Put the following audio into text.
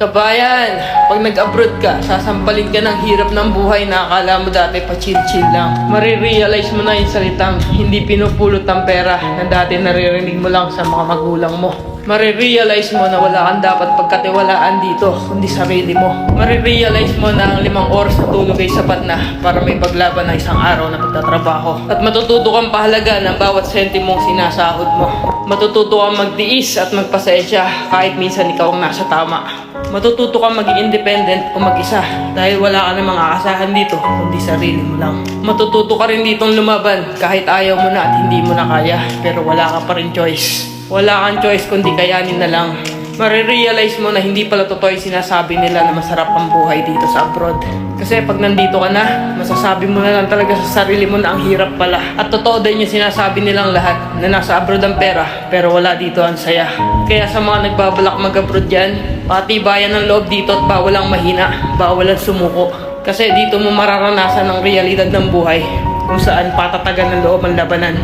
Kabayan, pag nag-abroad ka, sasampalin ka ng hirap ng buhay na akala mo dati pa chill-chill lang. Marirealize mo na yung salitang hindi pinupulot ang pera na dati naririnig mo lang sa mga magulang mo. Marirealize mo na wala kang dapat pagkatiwalaan dito, kundi sarili mo. Marirealize mo na ang limang oras na tulog ay sapat na para may paglaban ng isang araw na pagtatrabaho. At matututo kang pahalaga ng bawat sentimong sinasahod mo. Matututo kang magtiis at magpasensya kahit minsan ikaw ang nasa tama. Matututo kang maging independent o mag-isa dahil wala ka namang aasahan dito kundi sarili mo lang. Matututo ka rin ditong lumaban kahit ayaw mo na at hindi mo na kaya pero wala ka pa rin choice. Wala kang choice kundi kayanin na lang. Marirealize mo na hindi pala totoo yung sinasabi nila na masarap ang buhay dito sa abroad. Kasi pag nandito ka na, masasabi mo na lang talaga sa sarili mo na ang hirap pala. At totoo din yung sinasabi nilang lahat na nasa abroad ang pera pero wala dito ang saya. Kaya sa mga nagbabalak mag-abroad dyan, patibayan ng loob dito at bawal ang mahina, bawal ang sumuko. Kasi dito mo mararanasan ang realidad ng buhay kung saan patatagan ng loob ang labanan